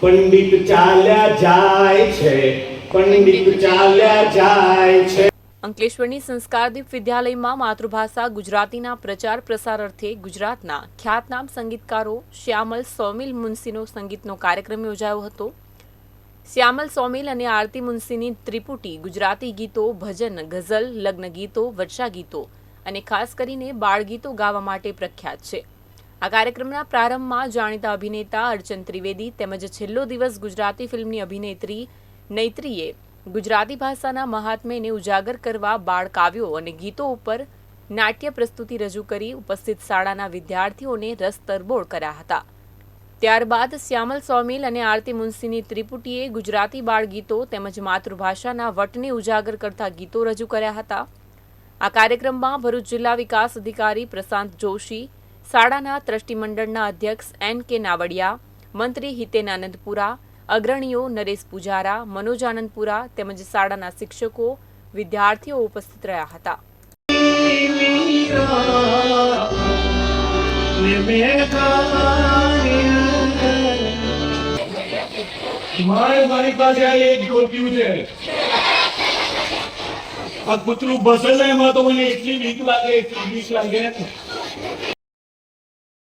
પંડિત ચાલ્યા જાય છે, પંડિત ચાલ્યા જાય છે. અંકલેશ્વરની સંસ્કારદીપ વિદ્યાલયમાં માતૃભાષા ગુજરાતીના પ્રચાર પ્રસાર અર્થે ગુજરાતના ખ્યાતનામ સંગીતકારો શ્યામલ સોમિલ મુનસીનો સંગીતનો કાર્યક્રમ યોજાયો હતો. શ્યામલ સોમિલ અને આરતી મુનસીની ત્રિપુટી ગુજરાતી ગીતો, ભજન, ગઝલ લગ્ન ગીતો વર્ષા ગીતો અને ખાસ કરીને બાળગીતો ગાવા માટે પ્રખ્યાત છે. આ કાર્યક્રમના પ્રારંભમાં જાણીતા અભિનેતા અર્ચન ત્રિવેદી તેમજ છેલ્લો દિવસ ગુજરાતી ફિલ્મની અભિનેત્રી નૈત્રીએ ગુજરાતી ભાષાના મહાત્મ્યને ઉજાગર કરવા બાળ કાવ્યો અને ગીતો ઉપર નાટ્ય પ્રસ્તુતિ રજૂ કરી ઉપસ્થિત શાળાના વિદ્યાર્થીઓને રસ તરબોળ કર્યા હતા. ત્યારબાદ શ્યામલ સોમિલ અને આરતી મુનસીની ત્રિપુટીએ ગુજરાતી બાળગીતો તેમજ માતૃભાષાના વટને ઉજાગર કરતા ગીતો રજૂ કર્યા હતા. આ કાર્યક્રમમાં ભરૂચ જિલ્લા વિકાસ અધિકારી પ્રશાંત જોશી, શાળાના ટ્રસ્ટીમંડળના અધ્યક્ષ એન કે નાવડિયા, મંત્રી હિતેન આનંદપુરા, અગ્રણીઓ નરેશ પુજારા, મનોજ આનંદપુરા તેમજ શાળાના શિક્ષકો, વિદ્યાર્થીઓ ઉપસ્થિત રહ્યા હતા. મારે પાસે એક ગોપ્યું છે. આ કૂતરું બસે એમાં તો મને એટલી બીક લાગે એટલી બીક લાગે.